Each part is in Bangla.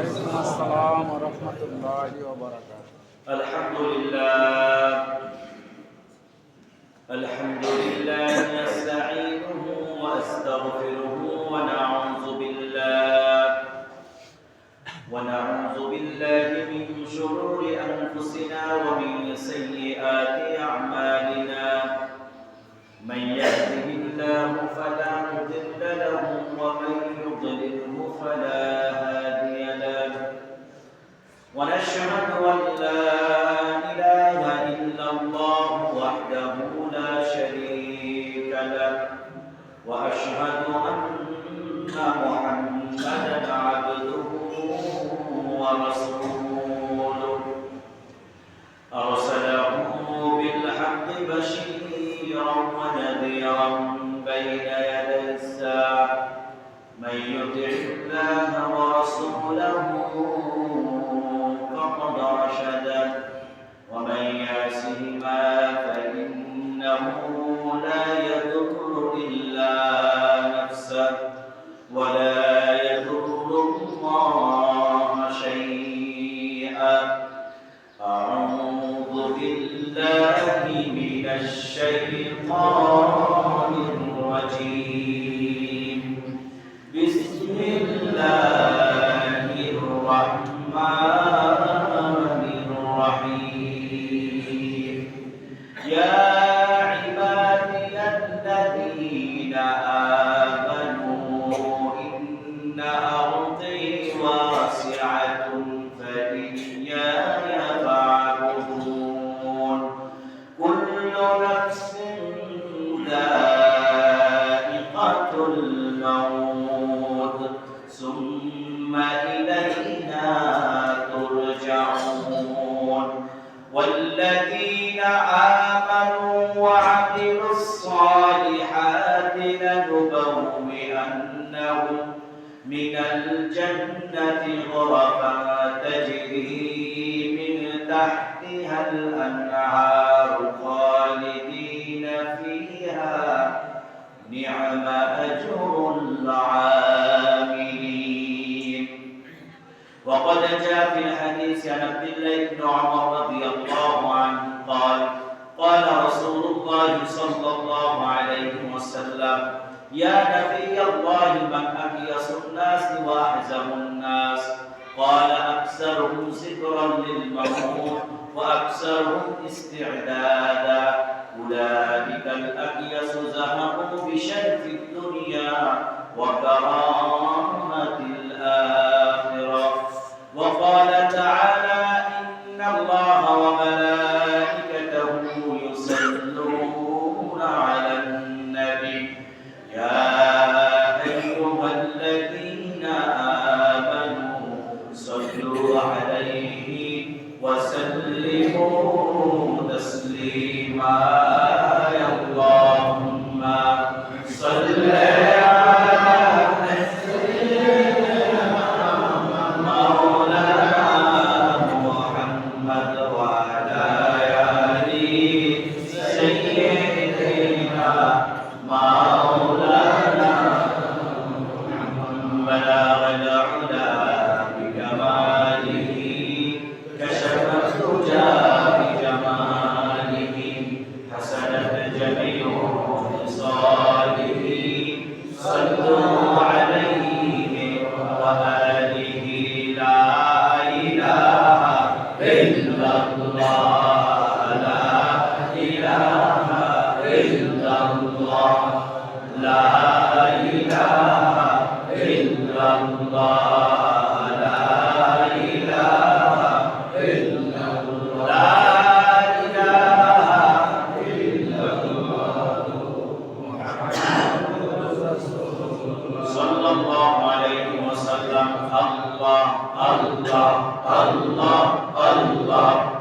وعليكم السلام ورحمة الله وبركاته. الحمد لله. الحمد لله نستعينه واستغفره ونعوذ بالله. ونعوذ بالله من شرور أنفسنا ومن سيئات أعمالنا. من يهده الله فلا مضل له ومن يضلله فلا الرحمن في الحديث عن عبد الله بن عمر رضي الله عنه قال قال رسول الله صلى الله عليه وسلم يا نبي الله من أبيس الناس وأحزم الناس؟ قال أكثرهم ذكرا للموت وأكثرهم استعدادا. أولئك الأبيس ذهبوا بشيء في الدنيا وكرامة Love.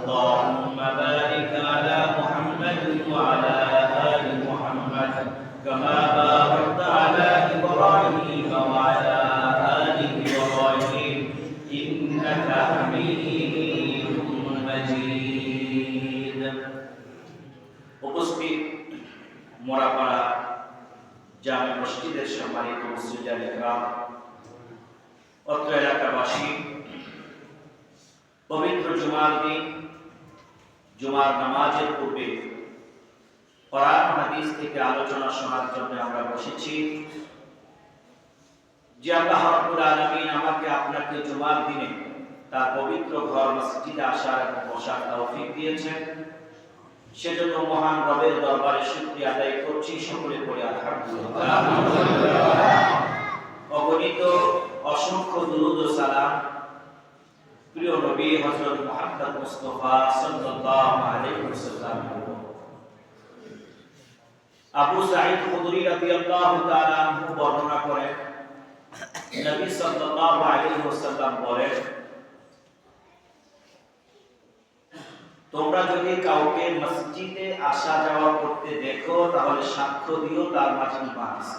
اللهم بارك على محمد হাদিস থেকে আলোচনা শোনার জন্য আমরা বসেছি। যে আল্লাহ রাব্বুল আলামিন আমাকে আপনাকে জুমার দিনে তার পবিত্র ঘর মসজিদে আসার এবং বসার তৌফিক দিয়েছেন। সেজন্য মহান রবের দরবারে শুকরিয়া আদায় করছি। সকলে করে আলহামদুলিল্লাহ। অগণিত অসংখ্য দুরুদ ও সালাম প্রিয় নবী হযরত মুহাম্মদ মুস্তাফা সাল্লাল্লাহু আলাইহি ওয়াসাল্লাম। আবু সাঈদ খুদরি রাদিয়াল্লাহু তাআলা আনহু বর্ণনা নবী সাল্লাল্লাহু আলাইহি ওয়াসাল্লাম তোমরা যদি কাউকে মসজিদে আসা যাওয়া করতে দেখো, তাহলে সাক্ষ্য দিও তার মাঝে ঈমান আছে।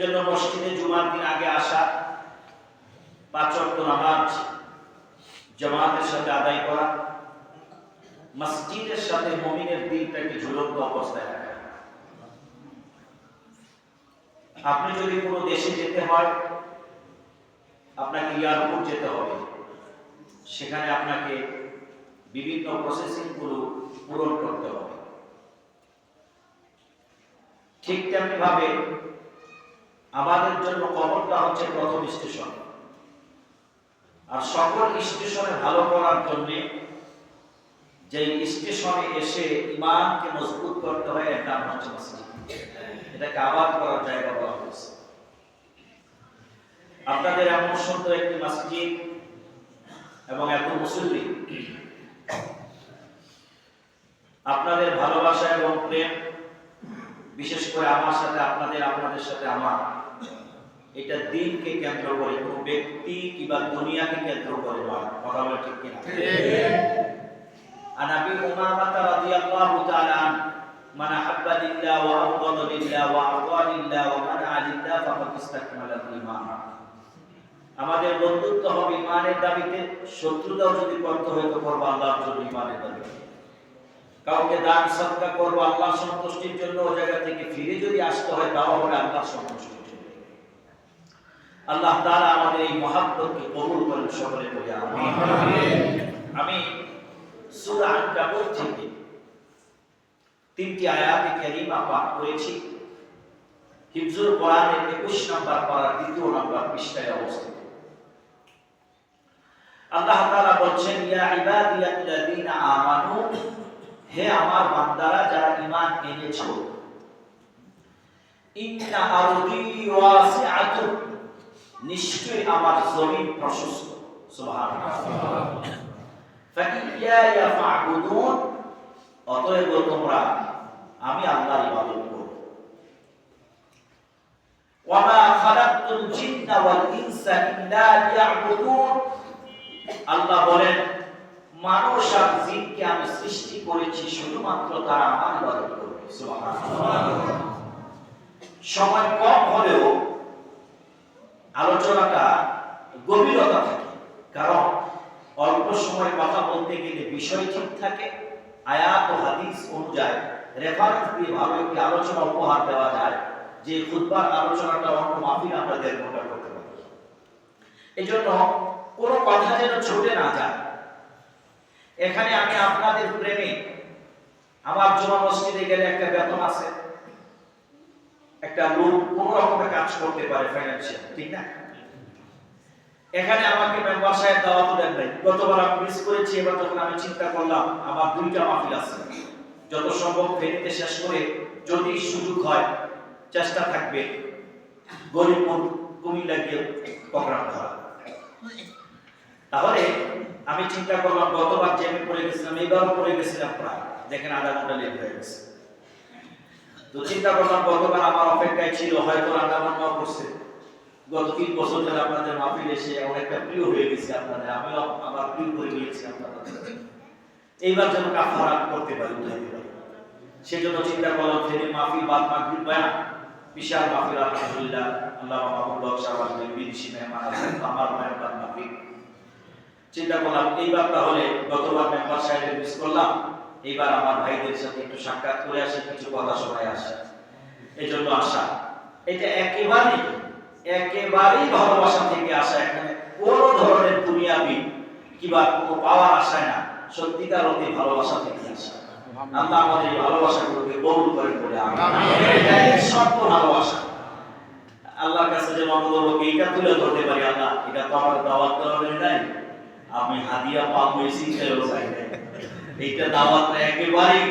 জন্য মসজিদে জুমার দিন আগে আসা, পাঁচ ওয়াক্ত নামাজ, জামাতের সাথে আদায় করা মসজিদের সাথে মুমিনের দিনটাকে ঝুলন্ত অবস্থায় রাখা আপনি যদি কোনো দেশে যেতে হয়, আপনাকে এয়ারপোর্ট যেতে হবে। সেখানে আপনাকে বিভিন্ন প্রসেসিংগুলো পূরণ করতে হবে। ঠিক তেমনি ভাবে আমাদের জন্য কবরটা হচ্ছে প্রথম স্টেশন। আর সকল স্টেশনে ভালো করার জন্য যে স্টেশনে এসে ইমানকে মজবুত করতে হয় এর হচ্ছে মসজিদ এটাকে আবাদ করার জায়গা বলা হয়েছে। আপনাদের এমন সুন্দর একটি মসজিদ এবং এত মুসল্লি আপনাদের ভালোবাসা এবং প্রেম, বিশেষ করে আমার সাথে, আপনাদের আপনাদের সাথে আমার। এটা দিনকে কেন্দ্র করে, কোনো ব্যক্তি কিংবা দুনিয়াকে কেন্দ্র করে নয়। কথা বলে ঠিক কিনা? عن ابي امامه رضي الله تعالى عنه من احب لله وابغض لله واعطى لله ومنع لله فقد استكمل الايمان আমাদের বন্ধুত্ব হবে ইমানের দাবিতে শত্রুতাও যদি করতে হয় তো করবো আল্লাহর জন্য ইমানের দাবিতে কাউকে দান সৎকার করবো আল্লাহ সন্তুষ্টির জন্য ও জায়গা থেকে ফিরে যদি আসতে হয় তাও হবে আল্লাহ সন্তুষ্টির জন্য আল্লাহ তাআলা আমাদের এই মহাব্বতকে কবুল করেন সকলে বলে আমিন আমি সূরা আনকাবুত থেকে তিনটি আয়াতে কারিমা পাঠ করেছি হিফজুল কোরআনের 21 নম্বর পারা দ্বিতীয় নম্বর পৃষ্ঠায় অবস্থিত। আল্লাহ তাআলা বলছেন, ইয়া ইবাদিয়াল্লাযীনা আমানু, হে আমার বান্দারা যারা ঈমান এনেছো, ইন্না আরদি ওয়াসিআতু নিশ্চয়ই আমার জমিন প্রশস্ত। সুবহানাল্লাহ। অতএব তোমরা, আমি আল্লাহর ইবাদত করো ওয়ামা খালাকতুল জিন্না ওয়াল ইনসা ইল্লা লিয়াবুদুন। আল্লাহ বলেন, মানুষ আর জিনকে আমি সৃষ্টি করেছি শুধুমাত্র তারা আমার ইবাদত করবে। সময় কম হলেও আলোচনাটা গভীরতা থাকে। কারণ অল্প সময় কথা বলতে গেলে বিষয় ঠিক থাকে, আয়াত ও হাদিস অনুযায়ী রেফারেন্স দিয়ে ভালো একটি আলোচনা উপহার দেওয়া যায়, যে খুতবার আলোচনাটা অন্য মাফিল আমরা দেড় ঘণ্টা করতে পারি। এই জন্য কোনো কথা যেন ছুটে না যায়। এখানে আমি আপনাদের প্রেমে আমার জমা মসজিদে গেলে একটা বেতন আছে, একটা লোক কোন রকমের কাজ করতে পারে ফাইন্যান্সিয়াল ঠিক না? এখানে আমাকে মেম্বার সাহেব দাওয়াত দেন নাই। গতবার আমি মিস করেছি, এবার যখন আমি চিন্তা করলাম, আমার দুইটা মাহফিল আছে। যত সম্ভব ফেরিতে শেষ করে যদি সুযোগ হয়, চেষ্টা থাকবে। কুমিল্লা গিয়ে তাহলে আমি চিন্তা করলাম, গতবার যে আমি পড়ে গেছিলাম, এবারও পড়ে গেছিলাম প্রায়। দেখেন আধা ঘণ্টা লেট হয়ে গেছে। তো চিন্তা করলাম, গতবার আমার অপেক্ষায় ছিল, হয়তো রান্না বান্নাও করছে। গত তিন বছর ধরে আপনাদের মাহফিল এসে অনেকটা প্রিয় হয়ে গেছে আপনাদের। আমিও আমার প্রিয় করে নিয়েছি আপনাদের। এইবার যেন কাফারা করতে পারি উঠাইতে পারি। সেজন্য চিন্তা করলাম ফেরি মাহফিল বাদ মাহফিল বয়ান বিশাল মাহফিল, আলহামদুলিল্লাহ। আল্লাহ বিদেশি মেহমান আমার মেহমান চিন্তা করলাম, এইবার তাহলে গতবার মেম্বার সাহেবের মিস করলাম। এইবার আমার ভাইদের সাথে একটু সাক্ষাৎ করে আসে, কিছু কথা শোনায় আসে। এই জন্য আসা এটা একেবারেই একেবারেই ভালোবাসা থেকে আসা এখানে কোনো ধরনের দুনিয়াবি কিবা কোনো পাওয়ার আশায় না সত্যিকার অতি ভালোবাসা থেকে আসা। আল্লাহ আমাদের এই ভালোবাসাগুলোকে কবুল করেন বলে শর্ত ভালোবাসা। আল্লাহর কাছে যে এইটা তুলে ধরতে পারি আল্লাহ। এটা তো আমার দাওয়াত নাই আমি হাদিয়া পাবো এই চিন্তাও চাই নাই এইটা দাওয়াত একেবারেই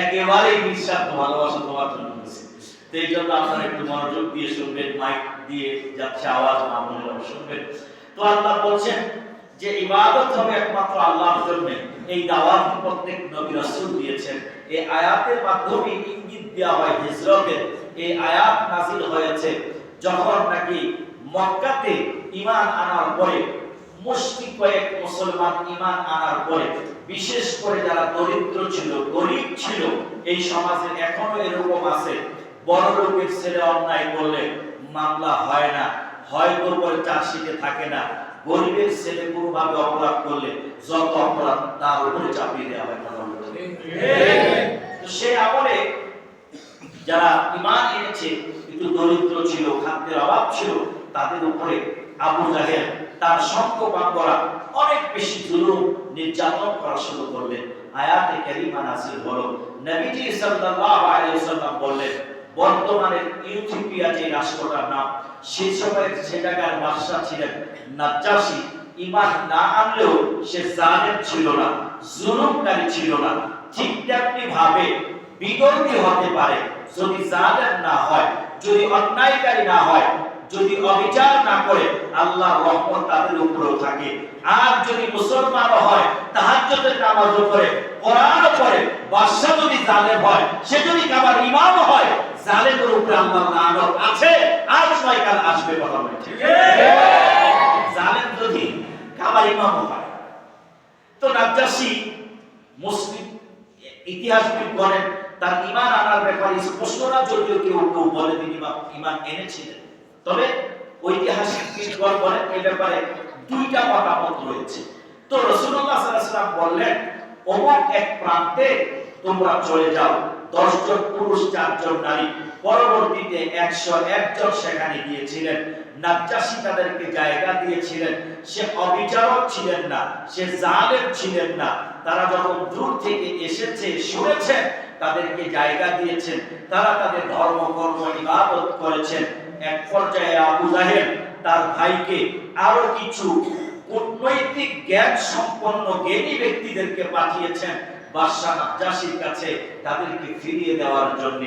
একেবারেই নিঃস্বার্থ ভালোবাসা তোমার জন্য হয়েছে। এই জন্য আপনারা একটু মনোযোগ দিয়ে শুনবেন মাইক দিয়ে যাচ্ছে আওয়াজ না বলে শুনবেন। তো আল্লাহ বলছেন যে ইবাদত হবে একমাত্র আল্লাহর জন্য। এই দাওয়াত প্রত্যেক নবী রাসূল দিয়েছেন। এই আয়াতের মাধ্যমে ইঙ্গিত দেওয়া হয় হিজরতের এই আয়াত নাযিল হয়েছে যখন নাকি মক্কাতে ঈমান আনার পরে, মুশরিক কয়েক মুসলমান ঈমান আনার পরে, বিশেষ করে যারা দরিদ্র ছিল, গরিব ছিল, এই সমাজে এখনও এরকম আছে। বড় লোকের ছেলে অন্যায় করলে মামলা হয় না, হয়তো করে চার্জশিটে থাকে না। গরিবের ছেলে কোনোভাবে অপরাধ করলে যত অপরাধ তার উপরে চাপিয়ে দেওয়া হয় কথা সে আমলে যারা ইমান এনেছে কিন্তু দরিদ্র ছিল, খাদ্যের অভাব ছিল, তাদের উপরে আবু জাহেল তার সঙ্গ বাঙ্গরা অনেক বেশি জুলুম নির্যাতন করা শুরু করলেন। আয়াতে কারিমা নাসিল হলো। নবীজি সাল্লাল্লাহু আলাইহি ওয়াসাল্লাম বললেন বর্তমানে ইথিওপিয়া যে রাষ্ট্রটার নাম, সে জায়গার বাদশা ছিলেন নাজ্জাশী ইমান না আনলেও সে জালেম ছিল না, জুলুমকারী ছিল না। ঠিক ভাবে বিগতি হতে পারে যদি জালেম না হয়, যদি অন্যায়কারী না হয়, যদি অবিচার না করে, আল্লাহ রহমত তাদের উপরেও থাকে। আর যদি মুসলমান হয়, তাহাজ্জুদের নামাজও করে কোরআনও পড়ে বাদশা যদি জালেম হয়, সে যদি কাবার ইমাম হয় জালেমের উপরে আল্লাহর লানত আছে? আর সময়কাল আসবে কথা বলে ঠিক জালেম যদি কাবার ইমাম হয় তো নাজ্জাশী মুসলিম ইতিহাসবিদ বলেন তার ইমান আনার ব্যাপারে স্পষ্ট না যদিও কেউ কেউ বলে তিনি ইমা- ইমান এনেছিলেন। তবে ঐতিহাসিকগণ বলেন এই ব্যাপারে দুইটা মতামত রয়েছে। তো রসুল্লাহ সাল্লাম বললেন অমুক এক প্রান্তে তোমরা চলে যাও। দশজন পুরুষ, চারজন নারী। পরবর্তীতে একশো একজন সেখানে গিয়েছিলেন। নাজ্জাসী তাদেরকে জায়গা দিয়েছিলেন। সে অবিচারক ছিলেন না, সে জালেম ছিলেন না। তারা যখন দূর থেকে এসেছে তাদেরকে জায়গা দিয়েছেন। তারা তাদের ধর্ম, কর্ম, ইবাদত করেছেন। এক পর্যায়ে আবু তার ভাইকে আরও কিছু কূটনৈতিক জ্ঞান সম্পন্ন জ্ঞানী ব্যক্তিদেরকে পাঠিয়েছেন। বাদশাহ নাজ্জাসীর কাছে তাদেরকে ফিরিয়ে দেওয়ার জন্য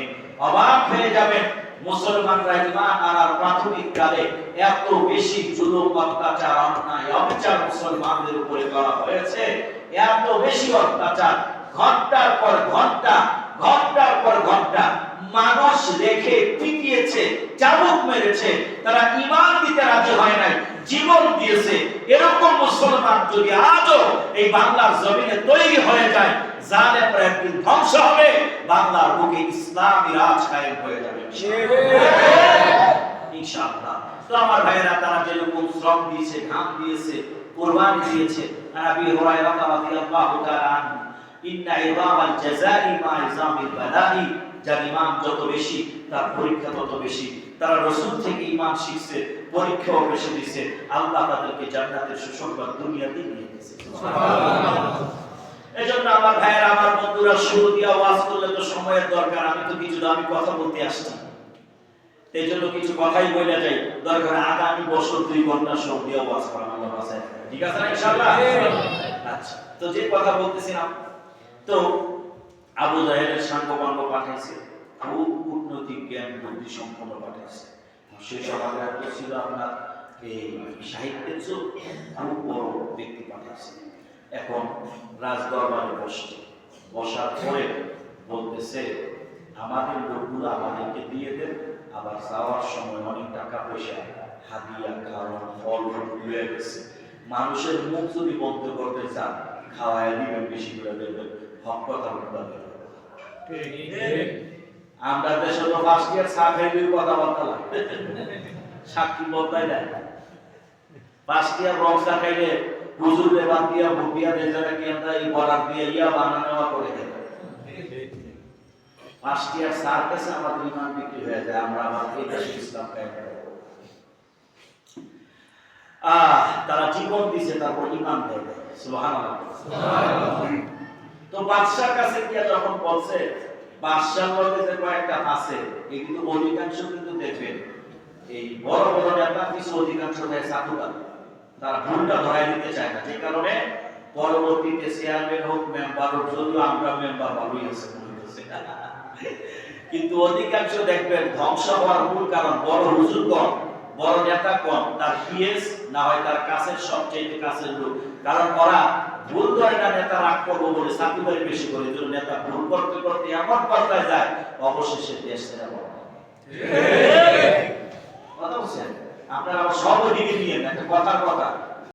অবাক হয়ে যাবেন। মুসলমানরা ইমান আনার প্রাথমিক কালে এত বেশি জুলুম, অত্যাচার, অন্যায়, অবিচার মুসলমানদের উপরে করা হয়েছে। এত বেশি অত্যাচার, ঘণ্টার পর ঘণ্টা, ঘণ্টার পর ঘণ্টা মানুষ রেখে পিটিয়েছে, চাবুক মেরেছে। তারা ইমান দিতে রাজি হয় নাই, জীবন দিয়েছে। এরকম মুসলমান যদি আজও এই বাংলার জমিনে তৈরি হয়ে যায়, জালেমরা একদিন ধ্বংস হবে, বাংলার বুকে ইসলামী রাজ হয়ে যাবে। ইনশাআল্লাহ। তো আমার ভাইয়েরা, তারা যেরকম শ্রম দিয়েছে, ঘাম দিয়েছে, কোরবানি দিয়েছে হুরায়রা রাদিয়াল্লাহু তাআলা ইন্না জাযাই মা যার ইমান যত বেশি, তার পরীক্ষা তত বেশি। তারা রসুল থেকে ইমান শিখছে পরীক্ষাও বেশি দিছে আল্লাহ তাদেরকে জান্নাতের সুসংবাদ দুনিয়াতেই দিয়ে দিয়েছে। এজন্য আমার ভাইয়েরা আমার বন্ধুরা শুরু দিয়ে ওয়াজ করলে তো সময়ের দরকার আমি তো কিছু আমি কথা বলতে আসছি। এই জন্য কিছু কথাই বলে যাই। দরকার আগামী বছর দুই ঘণ্টা সময় দিয়ে ওয়াজ করা বাসায়। ঠিক আছে না ইনশাআল্লাহ? আচ্ছা তো যে কথা বলতেছিলাম তো আবু জাহেলের সাঙ্গপাঙ্গ পাঠাইছে। খুব কূটনৈতিক জ্ঞান বুদ্ধি সম্পন্ন পাঠাইছে সেই সমাজে ছিল আপনার এই সাহিত্যের যুগ খুব বড় ব্যক্তি পাঠাইছে। এখন রাজ দরবারে বসছে। বসার পরে বলতেছে, আমাদের লোকগুলো আমাদেরকে দিয়ে দেন, আবার যাওয়ার সময় অনেক টাকা পয়সা, হাদিয়া কারণ ফল রয়ে গেছে। মানুষের মুখ যদি বন্ধ করতে চান, খাওয়ায় দিবেন, বেশি করে দেবেন। হক কথা বলতে আমরা দেশে তো ফার্স্ট ইয়ার চা খাইলে কথাবার্তা লাগে। সাক্ষী বলতাই না। ফার্স্ট রং চা খাইলে হুজুর বাদ দিয়া ভোট দিয়া দেয় কি আমরা এই বরাদ দিয়ে ইয়া বানা নেওয়া করে দেয় ইয়ার স্যার কাছে আমাদের ইমান বিক্রি হয়ে যায় আমরা আবার এই দেশে ইসলাম আহ তারা জীবন দিছে তারপর ইমান দেয়। সুবহানাল্লাহ। তো বাদশার কাছে গিয়া যখন বলছে যে কয়েকটা আছে অধিকাংশ কিন্তু দেখবেন, এই বড় বড় নেতা কিছু অধিকাংশ দেয় তারা ভুলটা ধরাই দিতে চায় না, যে কারণে পরবর্তীতে চেয়ারম্যান হোক মেম্বার হোক আমরা মেম্বার ভালোই আছে কিন্তু অধিকাংশ দেখবেন ধ্বংস হওয়ার মূল কারণ, বড় হুজুর কম, বড় নেতা কম, তার পিএস না হয় তার কাছের সবচেয়ে কাছের লোক। কারণ ওরা ভুল করে না নেতা রাগ করব বলে সাকিবারি বেশি করে যদি নেতা ভুল করতে করতে এমন পর্যায়ে যায় অবশেষে দেশ ছেড়ে কথা বলছেন? আপনারা দিকে নিয়ে একটা কথার কথা।